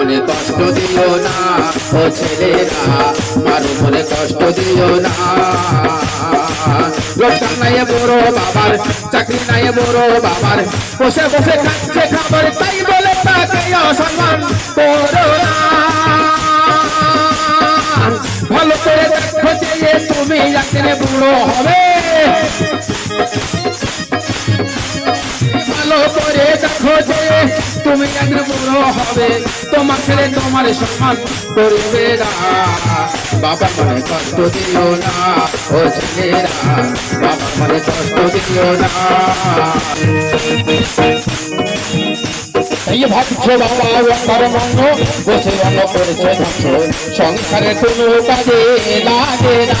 মনে কষ্ট দিও না। ও ছেলেরা, মারো মনে কষ্ট দিও না। রোজগার নাই বড় বাবার, চাকরি নাই বড় বাবার। বসে বসে খাচ্ছে খাবার, তাই বলে তাকে অসম্মান করো না। ভালো করে দেখো যে তুমি একদিন বুড়ো হবে। দেখো যে তুমি একদিন বুড়ো হবে তোমার ছেলে তোমার সম্মান করবে না। বাবা মনে কষ্ট দিও না, ও ছেলেরা, বাবা মনে কষ্ট দিও না। সংসারে কোনো কাজে লাগে না।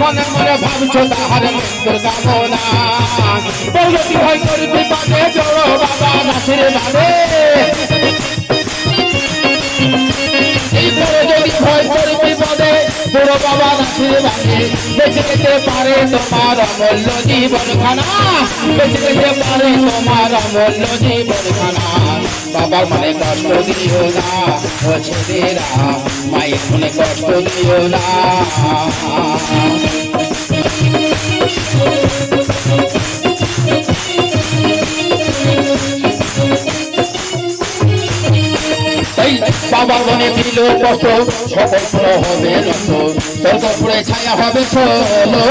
মনে মনে ভাবছ তাহার মৃত্যুর কামনা। প্রগতি হয় করতে পারে জড়ো বাবা নাচের বারে বুড়ো বাবা নাচের বারে বেঁচে যেতে পারে তোমার অমূল্য জীবন খানা বেঁচে যেতে পারে তোমার অমূল্য জীবন খানা বাবার মনে কষ্ট দিও না ও ছেলেরা মায়ের মনে কষ্ট দিও না। এই দিল কষ্ট সকল হবে নষ্ট স্বর্গ ছায়া হবে ষোলো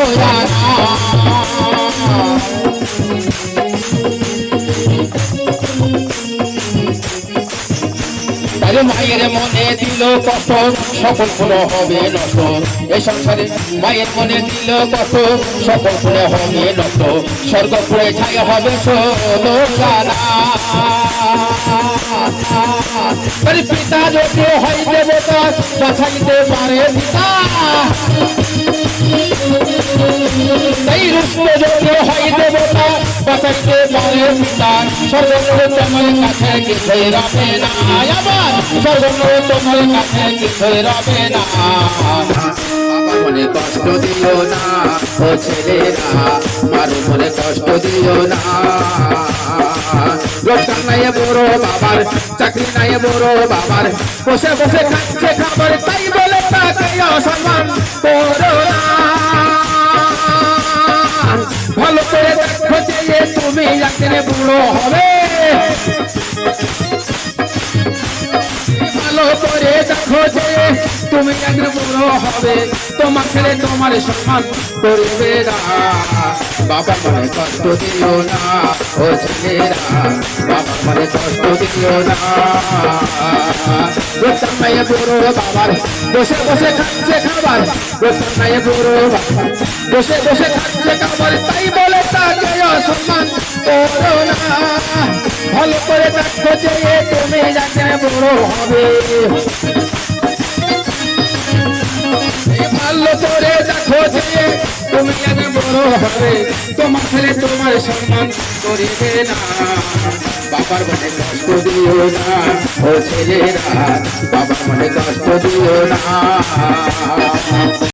মায়ের মনে দিল কষ্ট সকল পুরো হবে নষ্ট এই সংসারে মায়ের মনে দিল কষ্ট সকল পুরো হবে নষ্ট স্বর্গ ফুলে ছাই হবে পিতা যদি হয় দেবতা বাছাইতে পারে পিতা। এই রুষ্ট যদি হয় দেবতা বাঁচাইতে পারে পিতা সর্বত্র তোমার কাছে কিছুই রবে না আবার সর্বত্র তোমার কাছে কিছুই রবে না কষ্ট দিও না ও নাই বড় বাবার চাকরি নাই বড় বাবার বসে বসে খাচ্ছে খাবার তাই বলে তাকে অসম্মান করো একদিন বুড়ো হবে। ভালো করে দেখো যে তুমি একদিন বুড়ো হবে। তোমার ছেলে তোমার সম্মান করবে না বাবা মনে কষ্ট দিও না, ও ছেলেরা। বাবা মনে কষ্ট দিও না। বাবার বসে বসে খাচ্ছে খাবার। বুড়ো বাবার বসে বসে খাচ্ছে খাবার তাই বলে তাকে অসম্মান করো না। ভালো করে দেখো যে তুমি যাকে বড় হবে। ভালো করে দেখো যে তুমি যাকে বড় হবে। তোমার ছেলে তোমার সম্মান করিবে না। বাবার মনে কষ্ট দিও না বাবার মনে কষ্ট দিও না।